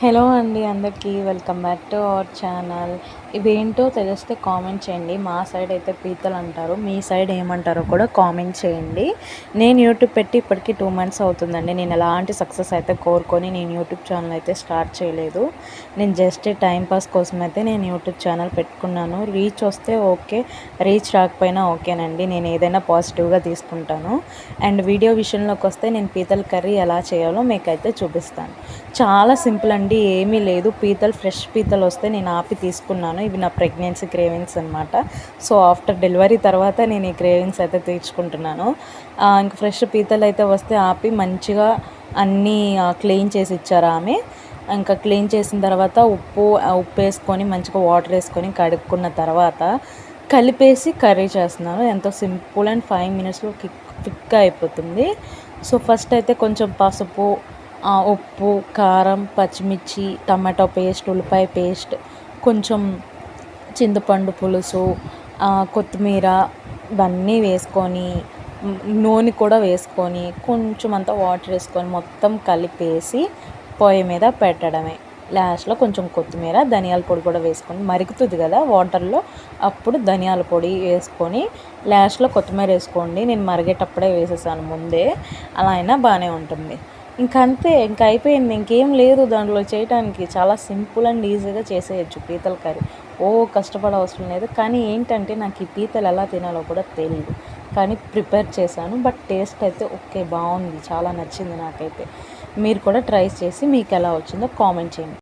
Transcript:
Hello అండి అందరికీ welcome back to our channel. ఇవేంటో తెలిస్తే కామెంట్ చేయండి. మా సైడ్ అయితే పీతలు అంటారు. మీ సైడ్ ఏమంటారో కూడా కామెంట్ చేయండి. నేను యూట్యూబ్ పెట్టి ఇప్పటికీ టూ మంత్స్ అవుతుందండి. నేను ఎలాంటి సక్సెస్ అయితే కోరుకొని నేను యూట్యూబ్ ఛానల్ అయితే స్టార్ట్ చేయలేదు. నేను జస్ట్ టైంపాస్ కోసం అయితే నేను యూట్యూబ్ ఛానల్ పెట్టుకున్నాను. రీచ్ వస్తే ఓకే. రీచ్ రాకపోయినా ఓకేనండి. నేను ఏదైనా పాజిటివ్గా తీసుకుంటాను. అండ్ వీడియో విషయంలోకి వస్తే నేను పీతల కర్రీ ఎలా చేయాలో మీకైతే చూపిస్తాను. చాలా సింపుల్ అండి అండి ఏమీ లేదు. పీతలు ఫ్రెష్ పీతలు వస్తే నేను ఆపి తీసుకున్నాను. ఇవి నా ప్రెగ్నెన్సీ క్రేవింగ్స్ అనమాట సో ఆఫ్టర్ డెలివరీ తర్వాత నేను ఈ క్రేవింగ్స్ అయితే తీర్చుకుంటున్నాను. ఇంకా ఫ్రెష్ పీతలు అయితే వస్తే ఆపి మంచిగా అన్నీ క్లీన్ చేసి ఇచ్చారు ఆమె. ఇంకా క్లీన్ చేసిన తర్వాత ఉప్పు ఉప్పు వేసుకొని మంచిగా వాటర్ వేసుకొని కడుక్కున్న తర్వాత కలిపేసి కర్రీ చేస్తున్నాను. ఎంతో సింపుల్ అండ్ ఫైవ్ మినిట్స్లో కిక్ క్విక్గా అయిపోతుంది. సో ఫస్ట్ అయితే కొంచెం పసుపు ఉప్పు కారం పచ్చిమిర్చి టమాటో పేస్ట్ ఉల్లిపాయ పేస్ట్ కొంచెం చింతపండు పులుసు కొత్తిమీర ఇవన్నీ వేసుకొని నూనె కూడా వేసుకొని కొంచెం అంతా వాటర్ వేసుకొని మొత్తం కలిపేసి పొయ్యి మీద పెట్టడమే. లాస్ట్లో కొంచెం కొత్తిమీర ధనియాల పొడి కూడా వేసుకొని మరుగుతుంది కదా వాటర్లో అప్పుడు ధనియాల పొడి వేసుకొని లాస్ట్లో కొత్తిమీర వేసుకోండి. నేను మరిగేటప్పుడే వేసేసాను ముందే. అలా అయినా బాగానే ఉంటుంది. ఇంకా అంతే ఇంకా అయిపోయింది. ఇంకేం లేదు దాంట్లో చేయటానికి. చాలా సింపుల్ అండ్ ఈజీగా చేసేయచ్చు పీతల కర్రీ. ఓ కష్టపడ అవసరం లేదు. కానీ ఏంటంటే నాకు ఈ పీతలు ఎలా తినాలో కూడా తెలియదు కానీ ప్రిపేర్ చేశాను. బట్ టేస్ట్ అయితే ఓకే బాగుంది. చాలా నచ్చింది నాకైతే. మీరు కూడా ట్రై చేసి మీకు ఎలా వచ్చిందో కామెంట్ చేయండి.